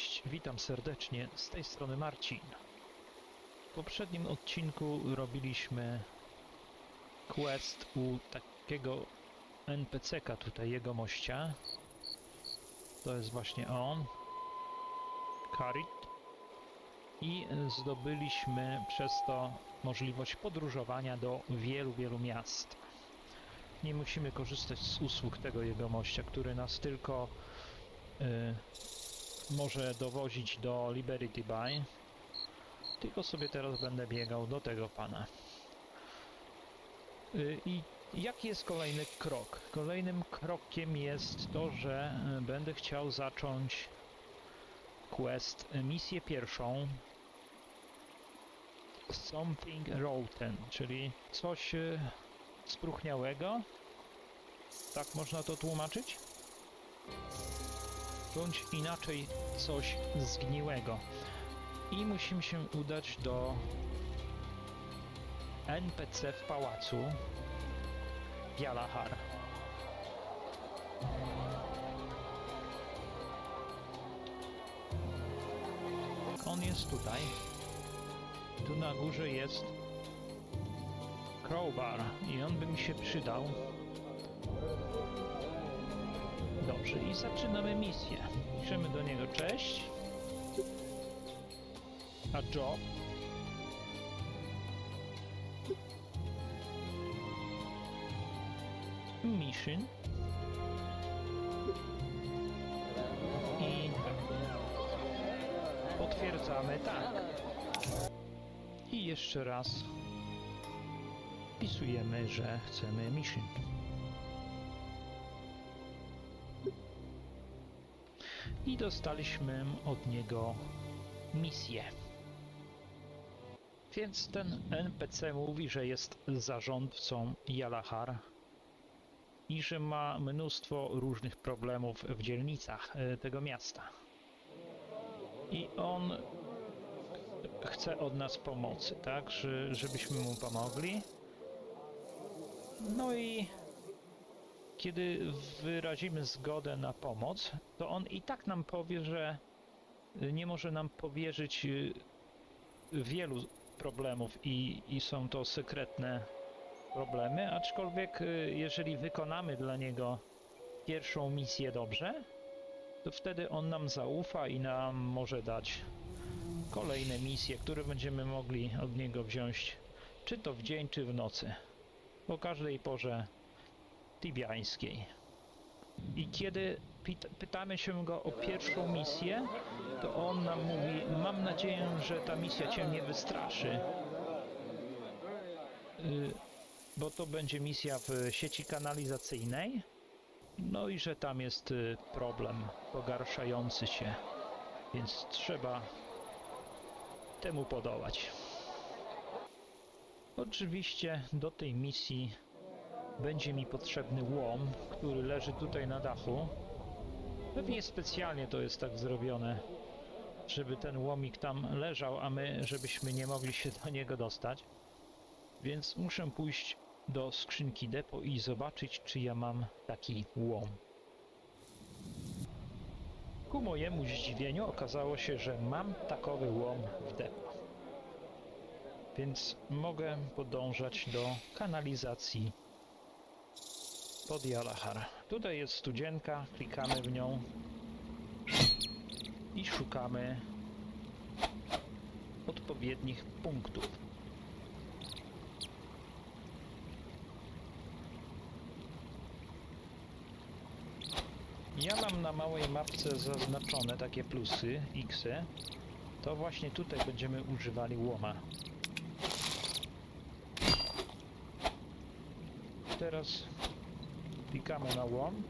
Cześć, witam serdecznie, z tej strony Marcin. W poprzednim odcinku robiliśmy quest u takiego NPC-ka tutaj, jego mościa. To jest właśnie on. Karit. I zdobyliśmy przez to możliwość podróżowania do wielu, wielu miast. Nie musimy korzystać z usług tego jego mościa, który nas tylko y, może dowozić do Liberty Bay. Tylko sobie teraz będę biegał do tego pana. Y, I jaki jest kolejny krok? Kolejnym krokiem jest to, że y, będę chciał zacząć quest, y, misję pierwszą Something Rotten, czyli coś spróchniałego. Tak można to tłumaczyć? Bądź inaczej coś zgniłego. I musimy się udać do NPC w pałacu Galahar. On jest tutaj. Tu na górze jest Crowbar i on by mi się przydał. Dobrze, i zaczynamy misję. Piszemy do niego cześć. A job. Mission. I potwierdzamy tak. I jeszcze raz wpisujemy, że chcemy mission. I dostaliśmy od niego misję. Więc ten NPC mówi, że jest zarządcą Jalahar i że ma mnóstwo różnych problemów w dzielnicach e, tego miasta. I on chce od nas pomocy, tak? Że, żebyśmy mu pomogli. No i kiedy wyrazimy zgodę na pomoc, to on i tak nam powie, że nie może nam powierzyć y, wielu problemów i, i są to sekretne problemy, aczkolwiek y, jeżeli wykonamy dla niego pierwszą misję dobrze, to wtedy on nam zaufa i nam może dać kolejne misje, które będziemy mogli od niego wziąć, czy to w dzień, czy w nocy. O każdej porze tibiańskiej. I kiedy pytamy się go o pierwszą misję, to on nam mówi: Mam nadzieję, że ta misja cię nie wystraszy. Y, bo to będzie misja w sieci kanalizacyjnej. No i że tam jest y, problem pogarszający się, więc trzeba temu podołać. Oczywiście do tej misji będzie mi potrzebny łom, który leży tutaj na dachu. Pewnie specjalnie to jest tak zrobione, żeby ten łomik tam leżał, a my, żebyśmy nie mogli się do niego dostać. Więc muszę pójść do skrzynki depo i zobaczyć, czy ja mam taki łom. Ku mojemu zdziwieniu okazało się, że mam takowy łom w depo. Więc mogę podążać do kanalizacji pod Jalahar. Tutaj jest studzienka, klikamy w nią i szukamy odpowiednich punktów. Ja mam na małej mapce zaznaczone takie plusy, x. To właśnie tutaj będziemy używali łoma. Teraz klikamy na łom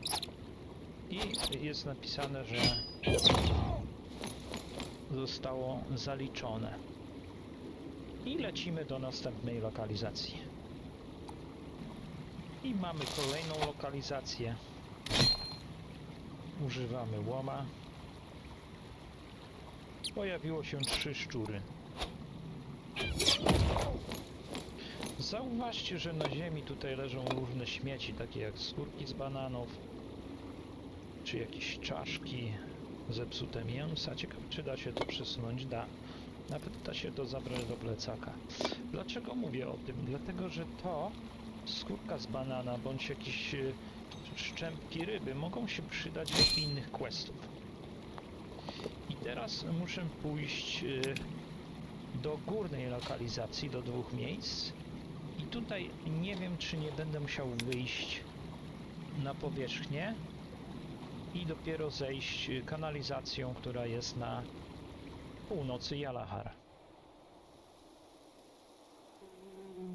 i jest napisane, że zostało zaliczone. I lecimy do następnej lokalizacji. I mamy kolejną lokalizację. Używamy łoma. Pojawiło się trzy szczury. Zauważcie, że na ziemi tutaj leżą różne śmieci, takie jak skórki z bananów, czy jakieś czaszki, zepsute mięsa. Ciekawe, czy da się to przesunąć? Da. Nawet da się to zabrać do plecaka. Dlaczego mówię o tym? Dlatego, że to skórka z banana bądź jakieś e, szczępki ryby mogą się przydać do innych questów. I teraz muszę pójść e, do górnej lokalizacji, do dwóch miejsc. I tutaj nie wiem, czy nie będę musiał wyjść na powierzchnię i dopiero zejść kanalizacją, która jest na północy Jalahar.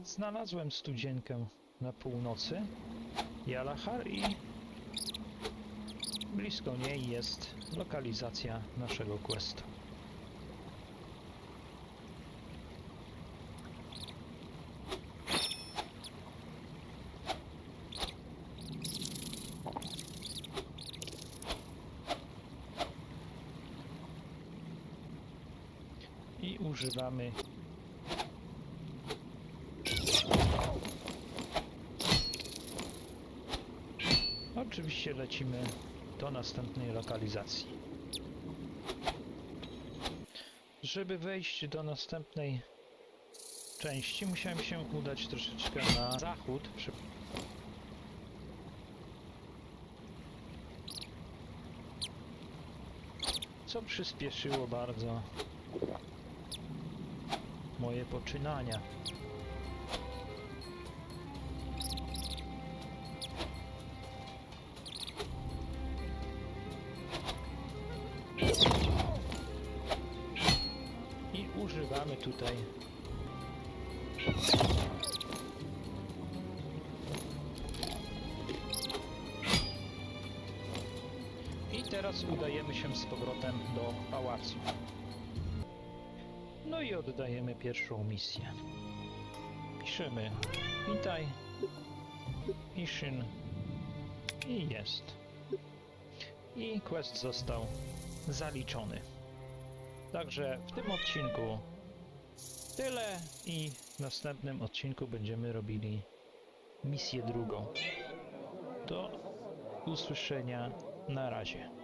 Znalazłem studzienkę na północy Jalahar i blisko niej jest lokalizacja naszego questu. I używamy Oczywiście lecimy do następnej lokalizacji. Żeby wejść do następnej części, musiałem się udać troszeczkę na zachód. Co przyspieszyło bardzo moje poczynania. I używamy tutaj I teraz udajemy się z powrotem do pałacu. No i oddajemy pierwszą misję. Piszemy witaj, Ishin i jest. I quest został zaliczony. Także w tym odcinku tyle i w następnym odcinku będziemy robili misję drugą. Do usłyszenia na razie.